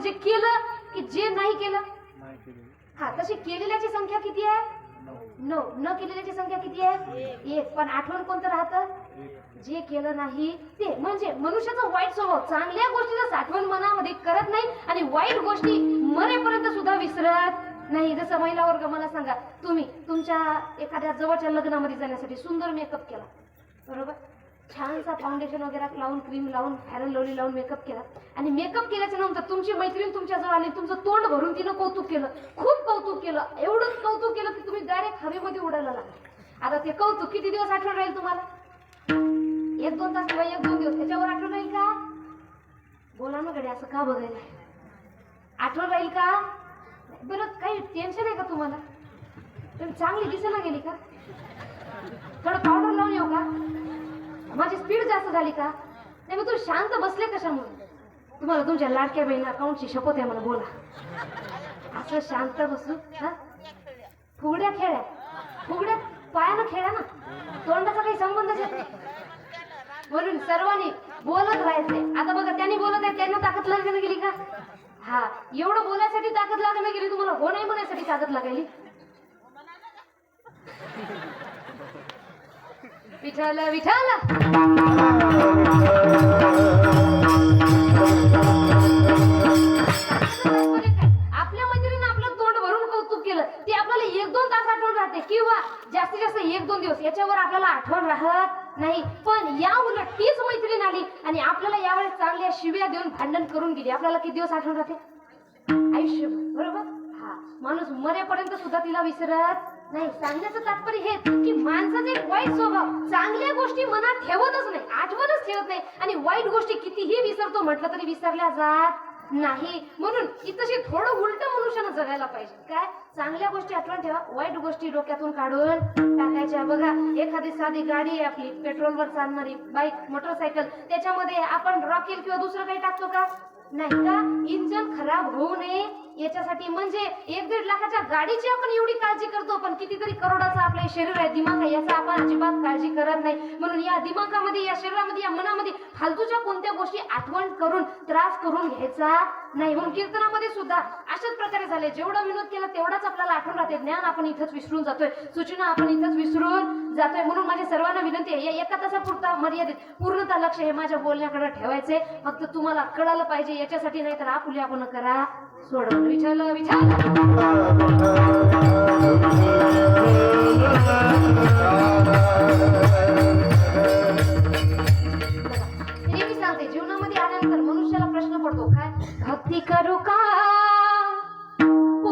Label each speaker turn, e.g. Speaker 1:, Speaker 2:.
Speaker 1: जे केलं की जे नाही केलं? हा तशी केलेल्याची संख्या किती आहे?
Speaker 2: नऊ.
Speaker 1: नऊ. न केलेल्याची संख्या किती आहे? एक. पण आठवण कोणतं राहतं? जे केलं नाही ते. म्हणजे मनुष्याचा वाईट स्वभाव चांगल्या गोष्टीचं साठवण मनामध्ये करत नाही आणि वाईट गोष्टी मरेपर्यंत सुद्धा विसरत नाही. जसं महिला वर्ग मला सांगा तुम्ही तुमच्या एखाद्या जवळच्या लग्नामध्ये जाण्यासाठी सुंदर मेकअप केला. बरोबर? छानसा फाउंडेशन वगैरे लावून क्रीम लावून फॅरन लवली लावून मेकअप केला. आणि मेकअप केल्याच्यानंतर तुमची मैत्रीण तुमच्याजवळ आली तुमचं तोंड भरून तिनं कौतुक केलं. खूप कौतुक केलं. एवढंच कौतुक केलं की तुम्ही डायरेक्ट हवेमध्ये उडायला लागला. आता ते कौतुक किती दिवस आठवण राहील तुम्हाला? एक दोन तास किंवा एक दोन दिवस. त्याच्यावर आठवण राहील का? बोला ना गडे असं का बघायला? आठवण राहील का? बरं काही टेन्शन आहे का तुम्हाला? पण चांगली दिसायला गेली का? थोडं पावडर लावून येऊ का? माझी स्पीड जास्त झाली का? नाही मग तू शांत बसले कशामुळे तुम्हाला तुमच्या लाडक्या बहिणी अकाउंटची शपथ आहे मला बोला. असं शांत बसू हा? फुगड्या खेळ्या. फुगड्या पायानं खेळा ना. तोंडाचा काही संबंधच येत नाही. म्हणून सर्वांनी बोलत राहायचे आता बघा त्यांनी बोलत आहे त्यांना ताकद लागणं गेली का? हा एवढं बोलायसाठी ताकद लागणं गेली तुम्हाला हो नाही म्हणायसाठी ताकद लागायली. विठाला विठाल आपल्या मैत्रिणीनं आपलं तोंड भरून कौतुक केलं. ते आपल्याला एक दोन तास आठवण राहते. किंवा जास्तीत जास्त एक दोन दिवस. याच्यावर आपल्याला आठवण राहत नाही. पण या उलट तीच मैत्रीण आली आणि आपल्याला यावेळेस चांगल्या शिव्या देऊन भांडण करून गेली. आपल्याला किती दिवस आठवण राहते? आयुष्य बरोबर? माणूस मरेपर्यंत सुद्धा तिला विसरत नाही. सांगण्याचं तात्पर्य हेच की माणसाचा एक वाईट स्वभाव चांगल्या गोष्टी मनात ठेवतच नाही आठवणच ठेवत नाही आणि वाईट गोष्टी कितीही विसरतो म्हटलं तरी विसरल्या जात नाही. म्हणून इथंशी थोडं उलट मनुष्यानं जगायला पाहिजे. काय? चांगल्या गोष्टी आठवण ठेवा वाईट गोष्टी डोक्यातून काढून टाकायच्या. बघा एखादी साधी गाडी आहे आपली पेट्रोलवर चालणारी बाईक मोटरसायकल त्याच्यामध्ये आपण रॉकेल किंवा दुसरं काही टाकतो का? नाही का? इंजन खराब होऊ नये. याच्यासाठी म्हणजे एक दीड लाखाच्या गाडीची आपण एवढी काळजी करतो पण कितीतरी करोडाचं आपलं शरीर आहे दिमाग आहे याचा आपण अजिबात काळजी करत नाही. म्हणून या दिमागामध्ये या शरीरामध्ये या मनामध्ये फालतूच्या कोणत्या गोष्टी आठवण करून त्रास करून घ्यायचा नाही. म्हणून कीर्तनामध्ये सुद्धा अशाच प्रकारे झाले. जेवढा विनोद केला तेवढाच आपल्याला आठवण राहते. ज्ञान आपण इथंच विसरून जातोय. सूचना आपण इथंच विसरून जातोय. म्हणून माझ्या सर्वांना विनंती आहे या एका तासापुरता मर्यादित पूर्णतः लक्ष हे माझ्या बोलण्याकडे ठेवायचे फक्त तुम्हाला कळालं पाहिजे याच्यासाठी नाही तर आपुली आपण करा. सोडवलं विचारलं विचार とか買ってかろか。